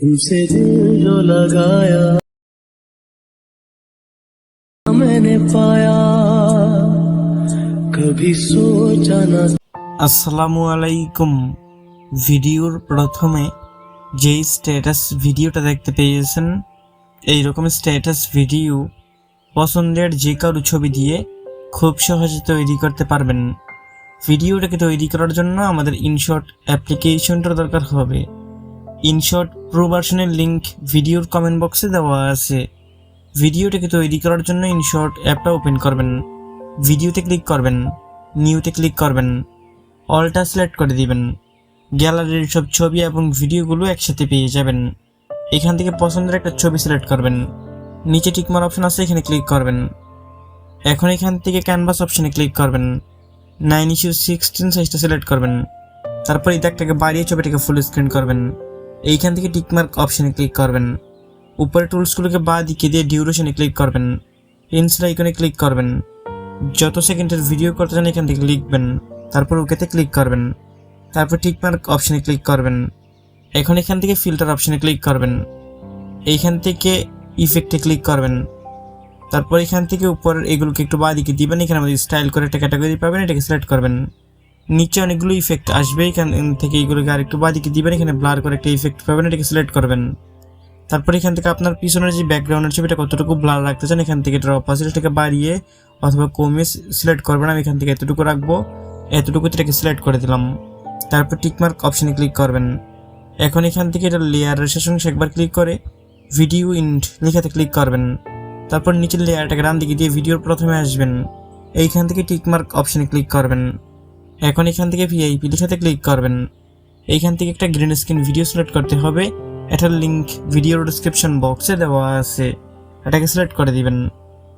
तुमसे दिल जो लगाया मैंने पाया कभी सोचा न আসসালামু আলাইকুম ভিডিওর প্রথমে যেই স্ট্যাটাস ভিডিওটা দেখতে পেয়েছেন এইরকম স্ট্যাটাস ভিডিও পছন্দের যে কারো ছবি দিয়ে খুব সহজে তৈরি করতে পারবেন ভিডিওটাকে তৈরি করার জন্য আমাদের ইনশর্ট অ্যাপ্লিকেশনটার দরকার হবে ইনশর্ট প্রো ভার্সনের লিঙ্ক ভিডিওর কমেন্ট বক্সে দেওয়া আছে। ভিডিওটাকে তৈরি করার জন্য ইনশর্ট অ্যাপটা ওপেন করবেন। ভিডিওতে ক্লিক করবেন। নিউতে ক্লিক করবেন। অলটা সিলেক্ট করে দিবেন। গ্যালারির সব ছবি এবং ভিডিওগুলো একসাথে পেয়ে যাবেন। এখান থেকে পছন্দের একটা ছবি সিলেক্ট করবেন। নিচে টিকমার অপশন আছে, এখানে ক্লিক করবেন। এখন এখান থেকে ক্যানভাস অপশনে ক্লিক করবেন। নাইন ইস্যু সিক্সটিন সাইজটা সিলেক্ট করবেন। তারপর এই দাগটাকে বাড়িয়ে ছবিটাকে ফুল স্ক্রিন করবেন। এইখান থেকে টিকমার্ক অপশানে ক্লিক করবেন। উপরে টুলসগুলোকে বা দিকে দিয়ে ডিউরেশনে ক্লিক করবেন। পেন্সিল আইকনে ক্লিক করবেন। যত সেকেন্ডের ভিডিও করতে চান এখান থেকে লিখবেন। তারপর ওকেতে ক্লিক করবেন। তারপর টিকমার্ক অপশানে ক্লিক করবেন। এখন এখান থেকে ফিল্টার অপশানে ক্লিক করবেন। এইখান থেকে ইফেক্টে ক্লিক করবেন। তারপর এখান থেকে উপরের এগুলোকে একটু বাদিকে দিবেন। এখানে আমাদের স্টাইল করে একটা ক্যাটাগরি পাবেন। এটাকে সিলেক্ট করবেন। নিচে অনেকগুলো ইফেক্ট আসবে এখান থেকে এইগুলোকে আর একটু বাদিকে দিবেন, এখানে ব্লার করে একটা ইফেক্ট পাবেন, এটাকে সিলেক্ট করবেন। তারপর এখান থেকে আপনার পিছনের যে ব্যাকগ্রাউন্ডের ছবিটা কতটুকু ব্লার রাখতে চান, এখান থেকে ড্রপ এটার অপাসিটিটাকে বাড়িয়ে অথবা কমিয়ে সিলেক্ট করবেন, আমি এখান থেকে এতটুকু রাখব, এতটুকু এটাকে সিলেক্ট করে দিলাম। তারপর টিকমার্ক অপশানে ক্লিক করবেন। এখন এখান থেকে এটা লেয়ারের শেষ অংশে একবার ক্লিক করে ভিডিও ইন্ট লেখাতে ক্লিক করবেন। তারপর নিচের লেয়ারটাকে ডান দিকে দিয়ে ভিডিওর প্রথমে আসবেন। এইখান থেকে টিকমার্ক অপশানে ক্লিক করবেন। এখন এখান থেকে ভিআইপি লেখাতে ক্লিক করবেন। এইখান থেকে একটা গ্রিন স্ক্রিন ভিডিও সিলেক্ট করতে হবে। এটার লিঙ্ক ভিডিওর ডিসক্রিপশন বক্সে দেওয়া আছে। এটাকে সিলেক্ট করে দিবেন।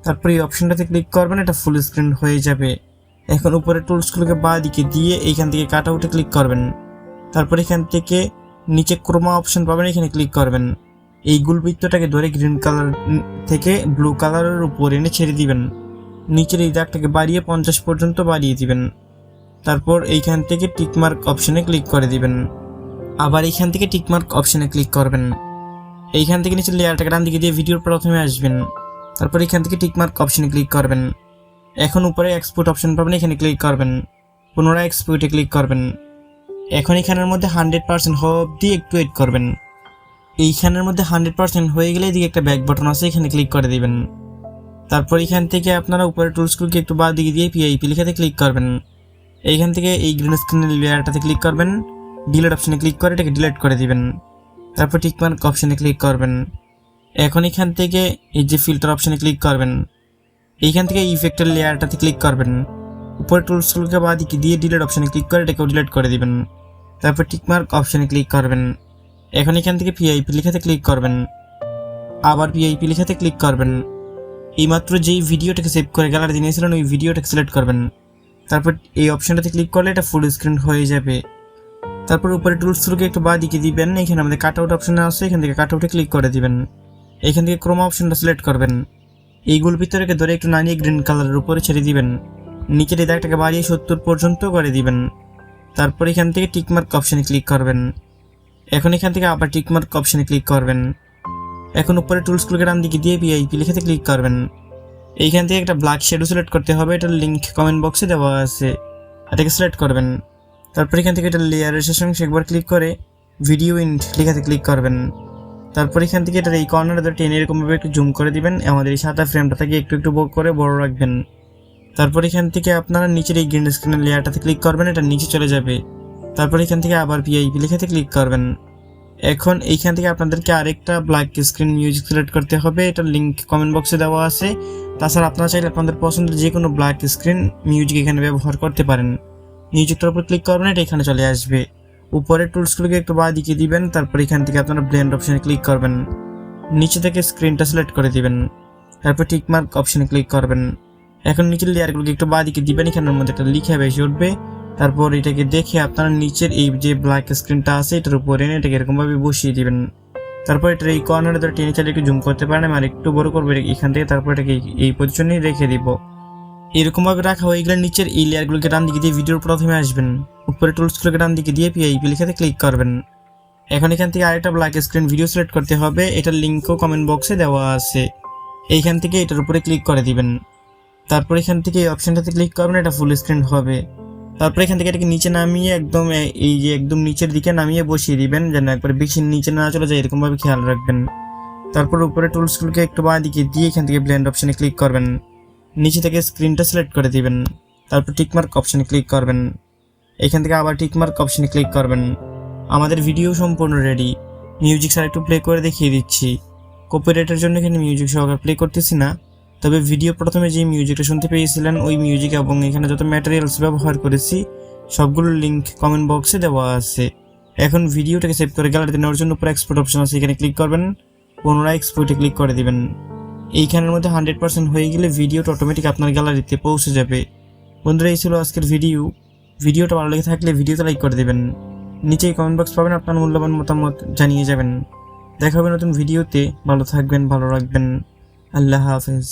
তারপর এই অপশনটাতে ক্লিক করবেন, এটা ফুল স্ক্রিন হয়ে যাবে। এখন উপরে টুলসগুলোকে বা দিকে দিয়ে এইখান থেকে কাট আউটে ক্লিক করবেন। তারপর এখান থেকে নিচে ক্রোমা অপশন পাবেন, এখানে ক্লিক করবেন। এই গুলবৃত্তটাকে ধরে গ্রিন কালার থেকে ব্লু কালারের উপর এনে ছেড়ে দিবেন। নিচের এই দাগটাকে বাড়িয়ে পঞ্চাশ পর্যন্ত বাড়িয়ে দিবেন। তারপর এইখান থেকে টিকমার্ক অপশনে ক্লিক করে দিবেন। আবার এইখান থেকে টিকমার্ক অপশনে ক্লিক করবেন। এইখান থেকে নিচে লেয়ারটাকে ডান দিকে দিয়ে ভিডিওর প্রথমে আসবেন। তারপর এখান থেকে টিকমার্ক অপশনে ক্লিক করবেন। এখন উপরে এক্সপোর্ট অপশন পাবেন, এখানে ক্লিক করবেন। পুনরায় এক্সপোর্টে ক্লিক করবেন। এখন এখানের মধ্যে হান্ড্রেড পার্সেন্ট হওয়া অব্দি একটু ওয়েট করবেন। এইখানের মধ্যে হান্ড্রেড পার্সেন্ট হয়ে গেলে এদিকে একটা ব্যাক বাটন আছে, এখানে ক্লিক করে দিবেন। তারপর এখান থেকে আপনারা উপরে টুলসগুলোকে একটু বাদ দিকে দিয়ে পিআইপি লিখাতে ক্লিক করবেন। এইখান থেকে এই গ্রিন স্ক্রিনের লেয়ারটাতে ক্লিক করবেন ডিলেট অপশানে ক্লিক করে এটাকে ডিলেট করে দিবেন। তারপর টিকমার্ক অপশানে ক্লিক করবেন। এখন এখান থেকে এই যে ফিল্টার অপশানে ক্লিক করবেন, এইখান থেকে ইফেক্টের লেয়ারটাতে ক্লিক করবেন। উপরে টুলসগুলোকে দিকে দিয়ে ডিলেট অপশানে ক্লিক করে এটাকেও ডিলেট করে দিবেন। তারপর টিকমার্ক অপশানে ক্লিক করবেন। এখন এখান থেকে পিআইপি লেখাতে ক্লিক করবেন। আবার পিআইপি লেখাতে ক্লিক করবেন। এইমাত্র যেই ভিডিওটাকে সেভ করে গ্যালারি নিয়েছিলেন ওই ভিডিওটাকে সিলেক্ট করবেন। তারপর এই অপশনটাতে ক্লিক করলে এটা ফুল স্ক্রিন হয়ে যাবে। তারপর উপরে টুলসগুলোকে একটু বাঁ দিকে দিবেন, এখানে আমাদের কাট আউট অপশন আছে, এখান থেকে কাট আউটে ক্লিক করে দিবেন। এখান থেকে ক্রোমা অপশনটা সিলেক্ট করবেন। এইগুলো ভিতরে ধরে একটু নানিয়ে গ্রিন কালারের উপরে ছেড়ে দিবেন। নিচের এই দাগটাকে বাড়িয়ে সত্তর পর্যন্ত করে দিবেন। তারপর এখান থেকে টিকমার্ক অপশানে ক্লিক করবেন। এখন এখান থেকে আবার টিকমার্ক অপশানে ক্লিক করবেন। এখন উপরে টুলসগুলোকে ডান দিকে দিয়ে ভিআইপি লিখেতে ক্লিক করবেন। এইখান থেকে একটা ব্ল্যাক শেডো সিলেক্ট করতে হবে, এটার লিঙ্ক কমেন্ট বক্সে দেওয়া আছে। এটাকে সিলেক্ট করবেন। তারপর এখান থেকে এটা লেয়ারের শেষ অংশে একবার ক্লিক করে ভিডিও ইন্ট লেখাতে ক্লিক করবেন। তারপর এখান থেকে এটার এই কর্নারে টেনে এরকমভাবে একটু জুম করে দিবেন। আমাদের এই সাদা ফ্রেমটা থেকে একটু একটু বক করে বড় রাখবেন। তারপর এখান থেকে আপনারা নিচের এই গ্রিন স্ক্রিনের লেয়ারটাতে ক্লিক করবেন, এটা নিচে চলে যাবে। তারপর এখান থেকে আবার পিআইপি লেখাতে ক্লিক করবেন। এখন এইখান থেকে আপনাদেরকে আরেকটা ব্ল্যাক স্ক্রিন মিউজিক সিলেক্ট করতে হবে। এটা লিঙ্ক কমেন্ট বক্সে দেওয়া আছে। তাছাড়া আপনারা চাইলে আপনাদের পছন্দের যে কোনো ব্ল্যাক স্ক্রিন মিউজিক এখানে ব্যবহার করতে পারেন। মিউজিকটার উপর ক্লিক করবেন, এটা এখানে চলে আসবে। উপরের টুলসগুলোকে একটু বাঁ দিকে দিবেন, তারপর এখান থেকে আপনারা ব্লেন্ড অপশনে ক্লিক করবেন। নিচে থেকে স্ক্রিনটা সিলেক্ট করে দিবেন। তারপর টিকমার্ক অপশানে ক্লিক করবেন। এখন নিচের লেয়ারগুলোকে একটু বাঁ দিকে দিবেন, এখানের মধ্যে একটা লিখে বেশি উঠবে। তারপর এটাকে দেখে আপনারা নিচের এই যে ব্ল্যাক স্ক্রিনটা আছে, এটার উপরে এনে এটাকে এরকমভাবে বসিয়ে দিবেন। তারপর এটার এই কর্নারে ধরে টেনে চালিয়ে একটু জুম করতে পারেন আর একটু বড় করব এখান থেকে, তারপর এটাকে এই- পজিশনেই রেখে দিব। এরকমভাবে রাখা হয়ে গেলে নিচের এই লেয়ারগুলোকে ডান দিকে দিয়ে ভিডিওর প্রথমে আসবেন। উপরে টুলসগুলোকে ডান দিকে দিয়ে পিআইপি লেখাতে ক্লিক করবেন। এখন এখান থেকে আরেকটা ব্ল্যাক স্ক্রিন ভিডিও সিলেক্ট করতে হবে, এটার লিঙ্কও কমেন্ট বক্সে দেওয়া আছে। এইখান থেকে এটার উপরে ক্লিক করে দিবেন। তারপর এখান থেকে এই অপশানটাতে ক্লিক করবেন, এটা ফুল স্ক্রিন হবে। তারপর এখান থেকে এটাকে নিচে নামিয়ে একদম এই যে একদম নিচের দিকে নামিয়ে বসিয়ে দিবেন, যেন একবার বেশি নিচে না চলে যায় এরকমভাবে খেয়াল রাখবেন। তারপর উপরে টুলসগুলোকে একটু বাঁ দিকে দিয়ে এখান থেকে ব্লেন্ড অপশানে ক্লিক করবেন। নিচে থেকে স্ক্রিনটা সিলেক্ট করে দিবেন। তারপর টিকমার্ক অপশনে ক্লিক করবেন। এখান থেকে আবার টিকমার্ক অপশনে ক্লিক করবেন। আমাদের ভিডিও সম্পূর্ণ রেডি মিউজিক স্যার একটু প্লে করে দেখিয়ে দিচ্ছি। কপিরাইটের জন্য এখানে মিউজিক সহকারে প্লে করতেছি না। তবে ভিডিও প্রথমে যে মিউজিকটা শুনতে পেয়েছিলেন, ওই মিউজিক এবং এখানে যত ম্যাটেরিয়ালস ব্যবহার করেছি সবগুলোর লিঙ্ক কমেন্ট বক্সে দেওয়া আছে। এখন ভিডিওটাকে সেভ করে গ্যালারিতে নেওয়ার জন্য উপরে এক্সপোর্ট অপশন আছে, এখানে ক্লিক করবেন, পুনরায় এক্সপোর্টে ক্লিক করে দিবেন। এইখানের মধ্যে হান্ড্রেড পার্সেন্ট হয়ে গেলে ভিডিওটা অটোমেটিক আপনার গ্যালারিতে পৌঁছে যাবে। বন্ধুরা, এই ছিল আজকের ভিডিও ভিডিওটা ভালো লেগে থাকলে ভিডিওতে লাইক করে দেবেন। নিচেই কমেন্ট বক্স পাবেন, আপনার মূল্যবান মতামত জানিয়ে যাবেন। দেখা হবে নতুন ভিডিওতে ভালো থাকবেন, ভালো রাখবেন। আল্লাহ হাফেজ।